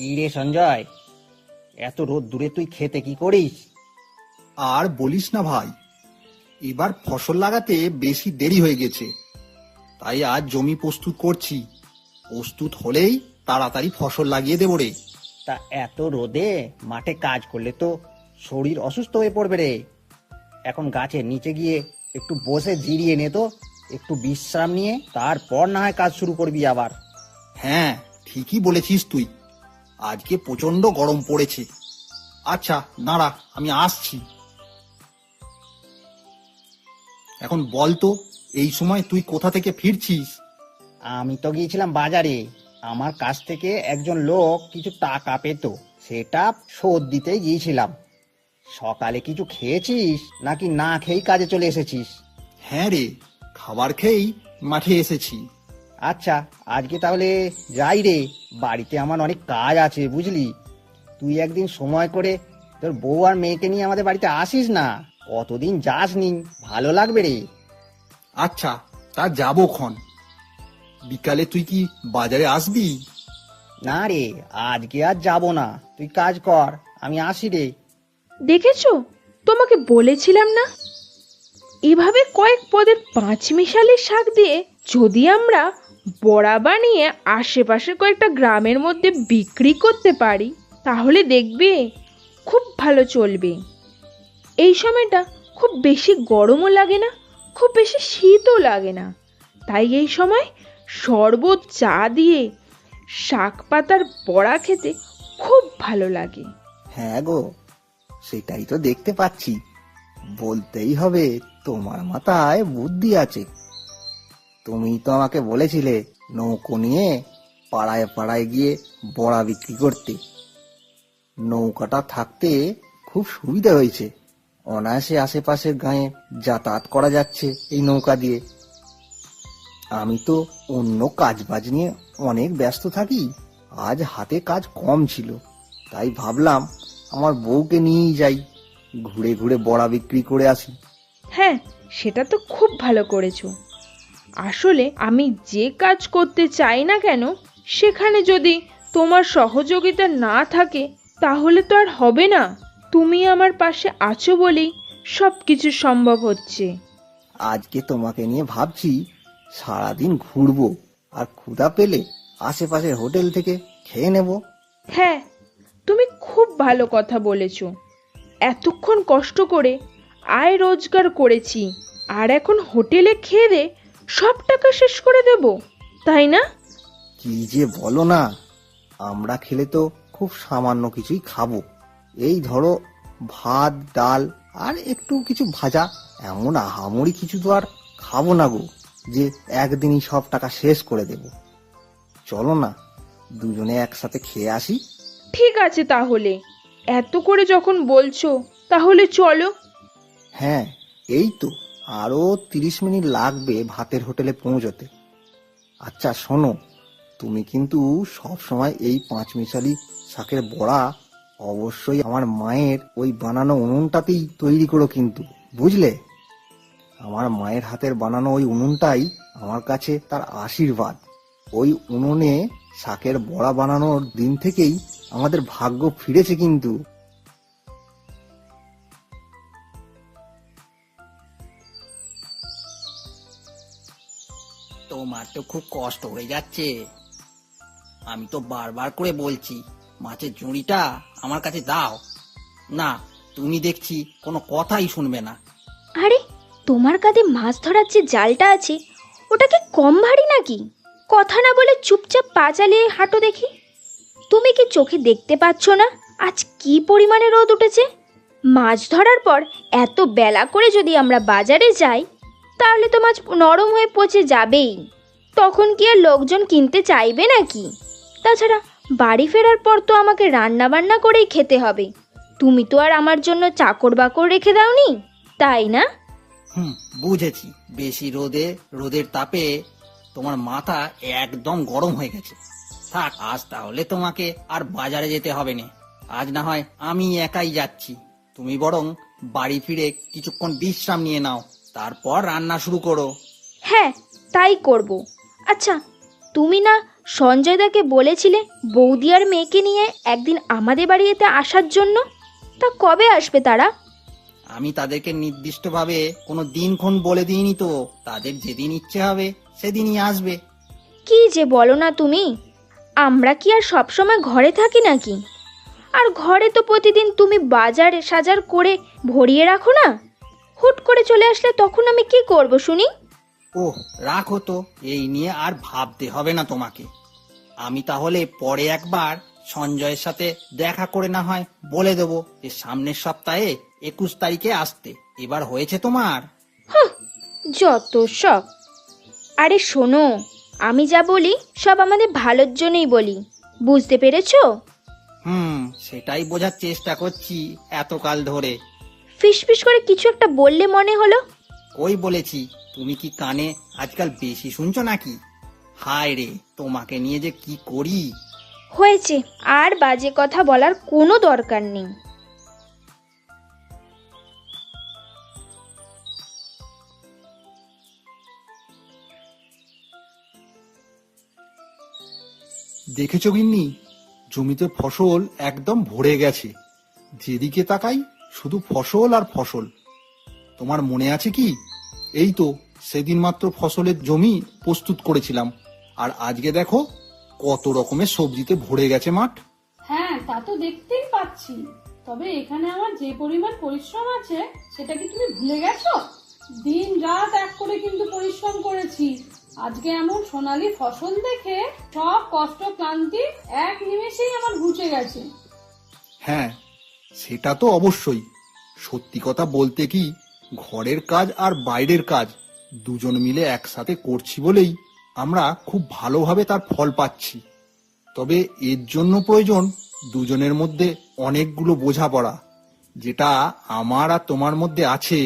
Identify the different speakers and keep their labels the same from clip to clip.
Speaker 1: কি রে সঞ্জয় এত রোদ দূরে তুই খেতে কি করিস?
Speaker 2: আর বলিস না ভাই এবার ফসল লাগাতে বেশি দেরি হয়ে গেছে। তাই আজ জমি প্রস্তুত করছি। প্রস্তুত হলেই তাড়াতাড়ি ফসল লাগিয়ে দেবো রে।
Speaker 1: তা এত রোদে মাঠে কাজ করলে তো শরীর অসুস্থ হয়ে পড়বে রে। এখন গাছের নিচে গিয়ে একটু বসে জিরিয়ে নে তো একটু বিশ্রাম নিয়ে তারপর না হয় কাজ শুরু করবি আবার।
Speaker 2: হ্যাঁ ঠিকই বলেছিস তুই। আজকে প্রচণ্ড গরম পড়েছে। আচ্ছা দাঁড়া আমি আসছি। এখন বল তো এই সময় তুই কোথা থেকে ফিরছিস?
Speaker 1: আমি তো গিয়েছিলাম বাজারে। আমার কাছ থেকে একজন লোক কিছু টাকা পেত সেটা শোধ দিতে গিয়েছিলাম। সকালে কিছু খেয়েছিস নাকি না খেয়েই কাজে চলে এসেছিস?
Speaker 2: হ্যাঁ রে খাবার খেয়েই মাঠে এসেছি।
Speaker 1: আচ্ছা আজকে তাহলে যাই রে। বাড়িতে আমার অনেক কাজ আছে বুঝলি? তুই একদিন সময় করে তোর বউ আর মেয়েকে নিয়ে আমাদের বাড়িতে আসিস না। কতদিন যাস নি ভালো লাগবে রে।
Speaker 2: আচ্ছা তা যাব ক্ষণ। বিকালে তুই কি বাজারে আসবি?
Speaker 1: না রে আজকে আর যাব না। তুই কাজ কর আমি আসি রে।
Speaker 3: দেখেছ? তোমাকে বলেছিলাম না? এভাবে কয়েক পদের পাঁচ মিশালি শাক দিয়ে যদি আমরা বড়া বানিয়ে আশেপাশে কয়েকটা গ্রামের মধ্যে বিক্রি করতে পারি, তাহলে দেখবে খুব ভালো চলবে। এই সময়টা খুব বেশি গরমও লাগে না, খুব বেশি শীতও লাগে না। তাই এই সময় শরবত, চা দিয়ে শাক পাতার বড়া খেতে খুব ভালো লাগে।
Speaker 4: হ্যাঁ গো, সেটাই তো দেখতে পাচ্ছি। বলতেই হবে, তোমার মাথায় বুদ্ধি আছে। তুমি তো আমাকে বলেছিলে নৌকো নিয়ে পাড়ায় পাড়ায় গিয়ে বড়া বিক্রি করতে। নৌকাটা থাকতে খুব সুবিধা হয়েছে। অনায়াসে আশেপাশের গায়ে যাতায়াত করা যাচ্ছে এই নৌকা দিয়ে। আমি তো অন্য কাজ বাজ নিয়ে অনেক ব্যস্ত থাকি। আজ হাতে কাজ কম ছিল, তাই ভাবলাম আমার বউকে নিয়েই যাই, ঘুরে ঘুরে বড়া বিক্রি করে আসি।
Speaker 3: হ্যাঁ সেটা তো খুব ভালো করেছ। আসলে আমি যে কাজ করতে চাই না কেন সেখানে যদি তোমার সহযোগিতা না থাকে তাহলে তো আর হবে না। তুমি আমার পাশে আছো বলেই সব কিছু সম্ভব হচ্ছে।
Speaker 4: আজকে তোমাকে নিয়ে ভাবছি সারাদিন ঘুরবো আর ক্ষুধা পেলে আশেপাশের হোটেল থেকে খেয়ে নেব।
Speaker 3: হ্যাঁ তুমি খুব ভালো কথা বলেছ। এতক্ষণ কষ্ট করে আয় রোজগার করেছি আর এখন হোটেলে খেয়ে দে সব টাকা শেষ করে দেব তাই না?
Speaker 4: কি যে বলো না আমরা খেলে তো খুব সামান্য কিছুই খাব। এই ধরো ভাত ডাল আর একটু কিছু ভাজা এমন আহামরি কিছু তো আর খাব না গো যে একদিনই সব টাকা শেষ করে দেব। চলো না দুজনে একসাথে খেয়ে আসি।
Speaker 3: ঠিক আছে তাহলে এত করে যখন বলছো তাহলে চলো।
Speaker 4: হ্যাঁ এই তো। আরও তিরিশ মিনিট লাগবে ভাতের হোটেলে পৌঁছতে। আচ্ছা শোনো, তুমি কিন্তু সব সময় এই পাঁচ মিশালি শাকের বড়া অবশ্যই আমার মায়ের ওই বানানো উনুনটাতেই তৈরি করো কিন্তু, বুঝলে? আমার মায়ের হাতের বানানো ওই উনুনটাই আমার কাছে তার আশীর্বাদ। ওই উনুনে শাকের বড়া বানানোর দিন থেকেই আমাদের ভাগ্য ফিরেছে কিন্তু।
Speaker 1: তো খুব কষ্ট হয়ে যাচ্ছে। আমি তো বারবার করে বলছি, মাছের জুড়িটা আমার কাছে দাও। না, তুমি দেখছি কোনো কথাই শুনবে না।
Speaker 5: আরে, তোমার কাঁধে মাছ ধরার যে জালটা আছে, ওটা কি কম ভারী নাকি? কথা না বলে চুপচাপ পা চালিয়ে হাঁটো দেখি। তুমি কি চোখে দেখতে পাচ্ছ না আজ কি পরিমাণে রোদ উঠেছে? মাছ ধরার পর এত বেলা করে যদি আমরা বাজারে যাই, তাহলে তো মাছ নরম হয়ে পচে যাবেই। তখন কি আর লোকজন কিনতে চাইবে নাকি? তাছাড়া বাড়ি ফেরার পর তো আমাকে রান্না বান্না করেই খেতে হবে। তুমি তো আর আমার জন্য চাকর বাকর রেখে দাওনি তাই না?
Speaker 1: হুম বুঝেছি। বেশি রোদে রোদের তাপে তোমার মাথা একদম গরম হয়ে গেছে। থাক আজ তাহলে তোমাকে আর বাজারে যেতে হবে না। আজ না হয় আমি একাই যাচ্ছি। তুমি বরং বাড়ি ফিরে কিছুক্ষণ বিশ্রাম নিয়ে নাও। তারপর রান্না শুরু করো।
Speaker 5: হ্যাঁ তাই করব। আচ্ছা তুমি না সঞ্জয়দাকে বলেছিলে বৌদি আর মেয়েকে নিয়ে একদিন আমাদের বাড়িতে আসার জন্য? তা কবে আসবে তারা?
Speaker 1: আমি তাদেরকে নির্দিষ্টভাবে কোনো দিনক্ষণ বলে দিইনি তো। তাদের যেদিন ইচ্ছে হবে সেদিনই আসবে।
Speaker 5: কি যে বলো না তুমি? আমরা কি আর সবসময় ঘরে থাকি নাকি? আর ঘরে তো প্রতিদিন তুমি বাজার সাজার করে ভরিয়ে রাখো না? হুট করে চলে আসলে তখন আমি কি করব শুনি?
Speaker 1: ও রাখো তো এই নিয়ে আর ভাবতে হবে না তোমাকে। আমি তাহলে পরে একবার সঞ্জয়ের সাথে দেখা করে না হয় বলে দেবো যে সামনের সপ্তাহে একুশ তারিখে আসতে। এবার হয়েছে তোমার?
Speaker 5: যত সব আরে শোনো আমি যা বলি সব আমাদের ভালোর জন্যই বলি। বুঝতে পেরেছ?
Speaker 1: হুম সেটাই বোঝার চেষ্টা করছি এতকাল ধরে।
Speaker 5: ফিসফিস করে কিছু একটা বললে মনে হলো?
Speaker 1: ওই বলেছি তুমি কি কানে আজকাল বেশি শুনছো নাকি? হায় রে তোমাকে নিয়ে যে কি করি?
Speaker 5: হয়েছে আর বাজে কথা বলার কোনো দরকার নেই।
Speaker 2: দেখেছ গিন্নি জমিতে ফসল একদম ভরে গেছে। যেদিকে তাকাই শুধু ফসল আর ফসল। তোমার মনে আছে কি? এই তো সেদিন মাত্র ফসলের জমি প্রস্তুত করেছিলাম। আর আজকে দেখো কত রকমের সবজিতে ভরে গেছে মাঠ।
Speaker 6: হ্যাঁ তা তো দেখতেই পাচ্ছি। তবে এখানে আমার যে পরিমাণ পরিশ্রম আছে সেটা কি তুমি ভুলে গেছো? দিন রাত এক করে কিন্তু পরিশ্রম করেছি। আজকে এমন সোনালি ফসল দেখে সব কষ্ট ক্লান্তি এক নিমেষেই আমার ঘুচে গেছে।
Speaker 2: হ্যাঁ সেটা তো অবশ্যই। সত্যি কথা বলতে কি ঘরের কাজ আর বাইরের কাজ, দুজন মিলে একসাথে করছি বলেই আমরা খুব ভালোভাবে তার ফল পাচ্ছি। তবে এর জন্য প্রয়োজন দুজনের মধ্যে অনেকগুলো বোঝাপড়া, যেটা আমার আর তোমার মধ্যে আছে।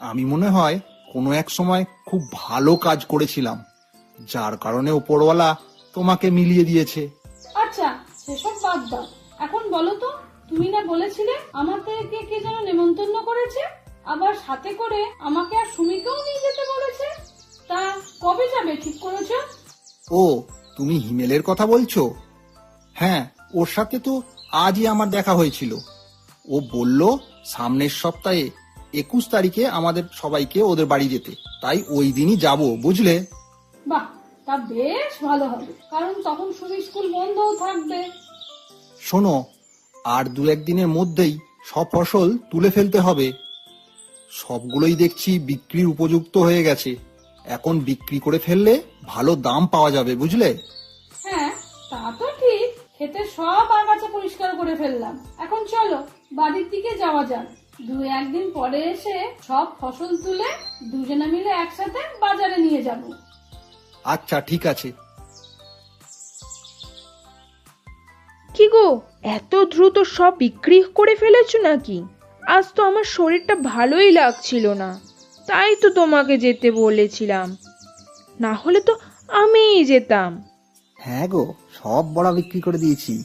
Speaker 2: আমি মনে হয় কোনো এক সময় খুব ভালো কাজ করেছিলাম, যার কারণে ওপরওয়ালা তোমাকে মিলিয়ে দিয়েছে।
Speaker 6: আচ্ছা সেসব বাদ দাও। এখন বলো তো, তুমি না বলেছিলে আমাদেরকে কে যেন নেমন্তন্ন করেছে? আবার সাথে করে আমাকে আর সুমিকেও নিয়ে যেতে বলেছে? তা কবে যাবে ঠিক করেছ?
Speaker 2: ও তুমি হিমেলের কথা বলছো? হ্যাঁ ওর সাথে তো আজই আমার দেখা হয়েছিল। ও বলল সামনের সপ্তাহে একুশ তারিখে আমাদের সবাইকে ওদের বাড়ি যেতে। তাই ওই দিনই যাব বুঝলে?
Speaker 6: বাহ তা বেশ ভালো হবে। কারণ তখন সুমি স্কুল বন্ধও থাকবে।
Speaker 2: শোনো আর দু একদিনের মধ্যেই সব ফসল তুলে ফেলতে হবে। সবগুলোই দেখছি বিক্রির উপযুক্ত হয়ে গেছে। এখন বিক্রি করে ফেললে ভালো দাম পাওয়া যাবে বুঝলে?
Speaker 6: হ্যাঁ তা তো ঠিক। খেতে সব আগাছা পরিষ্কার করে ফেললাম। এখন চলো বাড়ির দিকে যাওয়া যাক। দু একদিন পরে এসে সব ফসল তুলে দুজনে মিলে একসাথে বাজারে নিয়ে যাব।
Speaker 2: আচ্ছা ঠিক আছে।
Speaker 3: কি গো এত দ্রুত সব বিক্রি করে ফেলেছো নাকি? আজ তো আমার শরীরটা ভালোই লাগছিল না। তাই তো তোমাকে যেতে বলেছিলাম। না হলে তো আমিই যেতাম।
Speaker 4: হ্যাঁ গো সব বড়া বিক্রি করে দিয়েছি।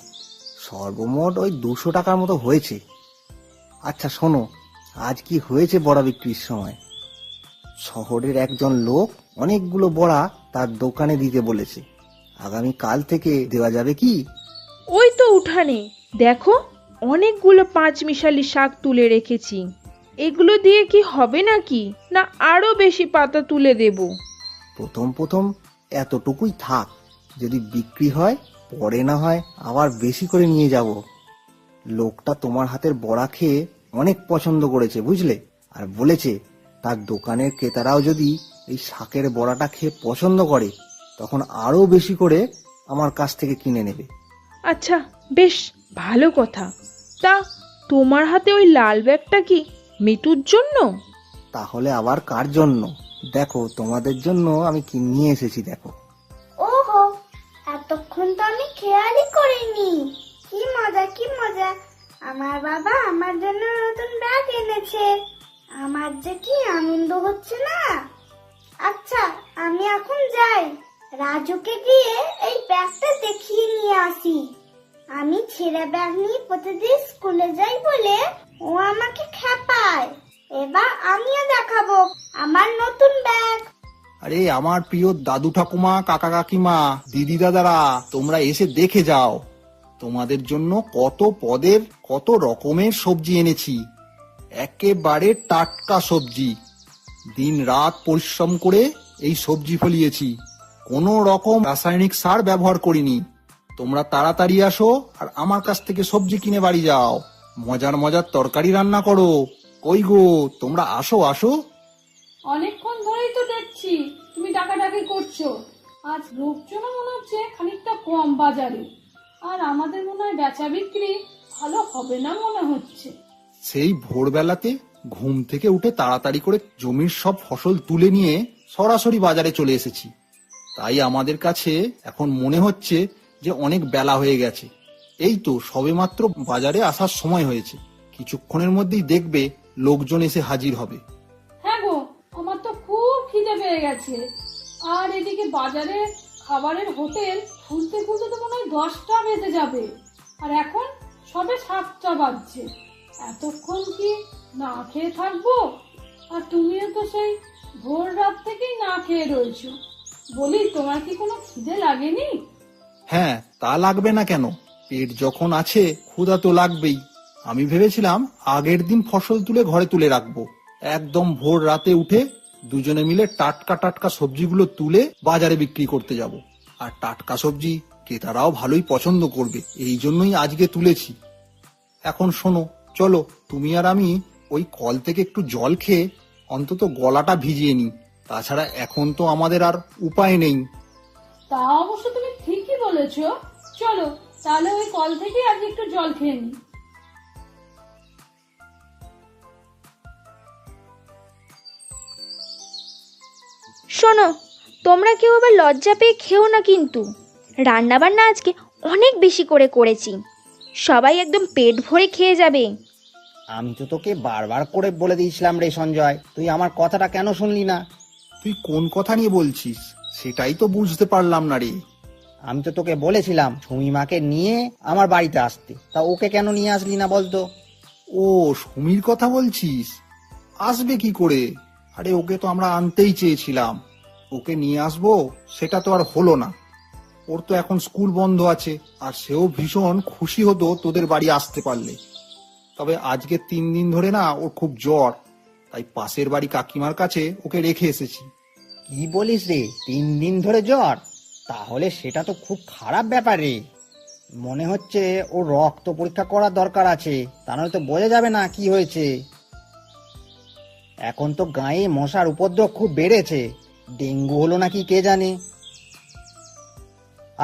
Speaker 4: সর্বমোট ওই দুশো টাকার মতো হয়েছে। আচ্ছা শোনো আজ কি হয়েছে বড়া বিক্রির সময়? শহরের একজন লোক অনেকগুলো বড়া তার দোকানে দিতে বলেছে। আগামী কাল থেকে দেওয়া যাবে কি?
Speaker 3: ওই তো উঠানে দেখো। অনেকগুলো পাঁচ মিশালি শাক তুলে রেখেছি। এগুলো দিয়ে কি হবে নাকি? না আরও বেশি পাতা তুলে দেবো।
Speaker 4: প্রথম প্রথম এতটুকুই থাক। যদি বিক্রি হয় পরে না হয় আবার বেশি করে নিয়ে যাব। লোকটা তোমার হাতের বড়া খেয়ে অনেক পছন্দ করেছে বুঝলে? আর বলেছে তার দোকানের ক্রেতারাও যদি এই শাকের বড়াটা খেয়ে পছন্দ করে তখন আরও বেশি করে আমার কাছ থেকে কিনে নেবে।
Speaker 3: আচ্ছা বেশ। ভালো কথা। তা তোমার হাতে ওই লাল ব্যাগটা কি মিতুর জন্য?
Speaker 4: তাহলে আবার কার জন্য? দেখো তোমাদের জন্য আমি কি নিয়ে এসেছি দেখো।
Speaker 7: ওহো এতক্ষণ তো আমি খেয়ালই করিনি। কি মজা কি মজা। আমার বাবা আমার জন্য নতুন ব্যাগ এনেছে। আমার যে কি আনন্দ হচ্ছে না। আচ্ছা আমি এখন যাই। রাজুকে গিয়ে এই ব্যাগটা দেখিয়ে নিয়ে আসি। আমি ছেঁড়া ব্যাগ নিয়ে প্রতিদিন স্কুলে যাই বলে ও আমাকে খেপায়। এবার আমিও দেখাবো আমার নতুন ব্যাগ।
Speaker 2: আরে, আমার প্রিয় দাদু ঠাকুমা, কাকা কাকিমা, দিদি দাদারা, তোমরা এসে দেখে যাও। তোমাদের জন্য কত পদের, কত রকমের সবজি এনেছি। একেবারে টাটকা সবজি। দিন রাত পরিশ্রম করে এই সবজি ফলিয়েছি। কোনো রকম রাসায়নিক সার ব্যবহার করিনি। তোমরা তাড়াতাড়ি আসো আর আমার কাছ থেকে সবজি কিনে বাড়ি যাও। মজার মজার তরকারি রান্না করো। কই গো তোমরা আসো আসো।
Speaker 6: অনেকক্ষণ ধরেই তো দেখছি তুমি ডাকাডাকি করছ। আজ লোকজনও মনে হচ্ছে খানিকটা কম বাজারে। আর আমাদের মনে হয় বেচা বিক্রি ভালো হবে না মনে হচ্ছে।
Speaker 2: সেই ভোরবেলাতে ঘুম থেকে উঠে তাড়াতাড়ি করে জমির সব ফসল তুলে নিয়ে সরাসরি বাজারে চলে এসেছি। তাই আমাদের কাছে এখন মনে হচ্ছে যে অনেক বেলা হয়ে গেছে। এই তো সবেমাত্র বাজারে আসার সময় হয়েছে। কিছুক্ষণের মধ্যেই দেখবে লোকজন এসে হাজির হবে।
Speaker 6: হ্যাঁ গো, আমার তো খুব খিদে পেয়ে গেছে। আর এদিকে বাজারে খাবারের হোটেল খুলতে খুলতে তো মনে হয় দশটা বেজে যাবে। আর এখন সবে সাতটা বাজছে। এতক্ষণ কি না খেয়ে থাকব? আর তুমিও তো সেই ভোর রাত থেকেই না খেয়ে রয়েছো। বলি, তোমার কি কোনো খিদে লাগেনি?
Speaker 2: হ্যাঁ তা লাগবে না কেন? পেট যখন আছে, ক্ষুধা তো লাগবেই। আমি ভেবেছিলাম আগের দিন ফসল তুলে ঘরে তুলে রাখব। একদম ভোর রাতে উঠে দুজনে মিলে টাটকা টাটকা সবজিগুলো তুলে বাজারে বিক্রি করতে যাব। আর টাটকা সবজি ক্রেতারাও ভালোই পছন্দ করবে, এই জন্যই আজকে তুলেছি। এখন শোনো, চলো, তুমি আর আমি ওই কল থেকে একটু জল খেয়ে অন্তত গলাটা ভিজিয়ে নিই। তাছাড়া এখন তো আমাদের আর উপায় নেই।
Speaker 6: তা অবশ্য তুমি বলেছ? চলো তাহলে ওই কল থেকে আজ একটু জল খেয়ে নিই।
Speaker 5: শোনো তোমরা কেউ আবার লজ্জা পেয়ে খেও না কিন্তু। রান্নাবান্না আজকে অনেক বেশি করে করেছি। সবাই একদম পেট ভরে খেয়ে যাবে।
Speaker 1: আমি তো তোকে বারবার করে বলে দিয়েছিলাম রে সঞ্জয় তুই আমার কথাটা কেন শুনলি না?
Speaker 2: তুই কোন কথা নিয়ে বলছিস? সেটাই তো বুঝতে পারলাম না রে।
Speaker 1: আমি তো তোকে বলেছিলাম সুমিমাকে নিয়ে আমার বাড়িতে আসতে। তা ওকে কেন নিয়ে আসলি না বলতো?
Speaker 2: ও সুমির কথা বলছিস? আসবে কি করে? আরে ওকে তো আমরা আনতেই চেয়েছিলাম। ওকে নিয়ে আসব সেটা তো আর হলো না। ওর তো এখন স্কুল বন্ধ আছে আর সেও ভীষণ খুশি হতো তোদের বাড়ি আসতে পারলে। তবে আজকে তিন দিন ধরে না ওর খুব জ্বর তাই পাশের বাড়ি কাকিমার কাছে ওকে রেখে এসেছি।
Speaker 1: কি বলিস রে তিন দিন ধরে জ্বর? তাহলে সেটা তো খুব খারাপ ব্যাপার। রে মনে হচ্ছে ও রক্ত পরীক্ষা করার দরকার আছে, তা নয় তো বোঝা যাবে না কি হয়েছে। এখন তো গায়ে মশার উপদ্রব খুব বেড়েছে, ডেঙ্গু হলো নাকি কে জানে?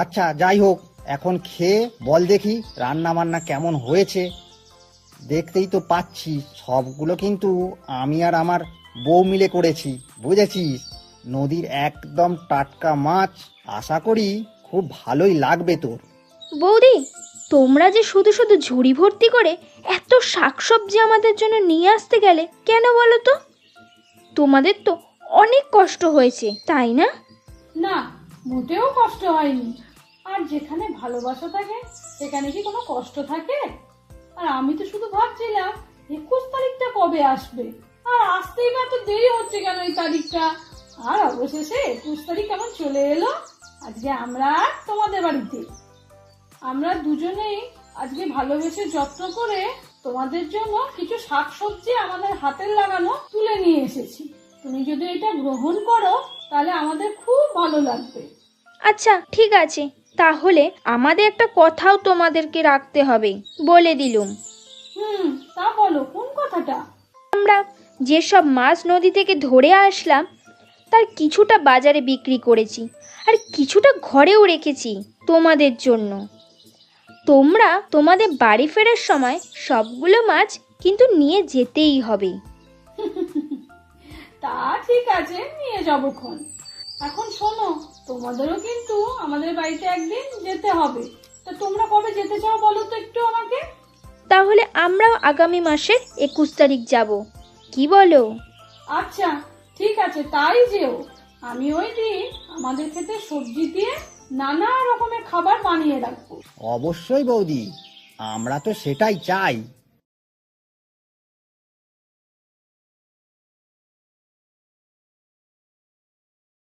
Speaker 1: আচ্ছা যাই হোক, এখন খেয়ে বল দেখি রান্না বান্না কেমন হয়েছে। দেখতেই তো পাচ্ছি, সবগুলো কিন্তু আমি আর আমার বউ মিলে করেছি, বুঝেছিস? নদীর একদম টাটকা মাছ আশা করি খুব ভালোই লাগবে তোর।
Speaker 5: বৌদি তোমরা যে শুধু শুধু ঝুড়ি ভর্তি করে এত শাকসবজি আমাদের জন্য নিয়ে আসতে গেলে কেন বলো তো? তোমাদের তো অনেক কষ্ট হয়েছে তাই না?
Speaker 6: না মোটেও কষ্ট হয়নি। আর যেখানে ভালোবাসা থাকে সেখানে কি কোনো কষ্ট থাকে? আর আমি তো শুধু ভাবছিলাম একুশ তারিখটা কবে আসবে? আর আসতেই বা তো দেরি হচ্ছে কেন এই তারিখটা? আর অবশেষে একুশ তারিখ কেমন চলে এলো? আজকে আমরা তোমাদের বাড়িতে। আমরা দুজনেই আজকে ভালোবেসে যত্ন করে তোমাদের জন্য কিছু শাকসবজি আমাদের হাতের লাগানো তুলে নিয়ে এসেছি। তুমি যদি এটা গ্রহণ করো তাহলে আমাদের খুব ভালো লাগবে।
Speaker 5: আচ্ছা ঠিক আছে। তাহলে আমাদের একটা কথাও তোমাদেরকে রাখতে হবে বলে দিলুম।
Speaker 6: হুম তা বলো কোন কথাটা?
Speaker 5: আমরা যেসব মাছ নদী থেকে ধরে আসলাম তার কিছুটা বাজারে বিক্রি করেছি আর কিছুটা ঘরেও রেখেছি তোমাদের জন্য। তোমরা তোমাদের বাড়ি ফেরার সময় সবগুলো মাছ কিন্তু নিয়ে যেতেই হবে।
Speaker 6: তা ঠিক আছে নিয়ে যাব খন এখন শোনো তোমাদেরও কিন্তু আমাদের বাড়িতে একদিন যেতে হবে। তা তোমরা কবে যেতে চাও বলো তো একটু আমাকে?
Speaker 5: তাহলে আমরাও আগামী মাসের একুশ তারিখ যাব। কি বলো?
Speaker 6: আচ্ছা ঠিক আছে, তাই যেও। আমি ওই দিন আমাদের খেতে সবজি দিয়ে নানা রকমের খাবার বানিয়ে রাখব।
Speaker 1: অবশ্যই বৌদি, আমরা তো সেটাই চাই।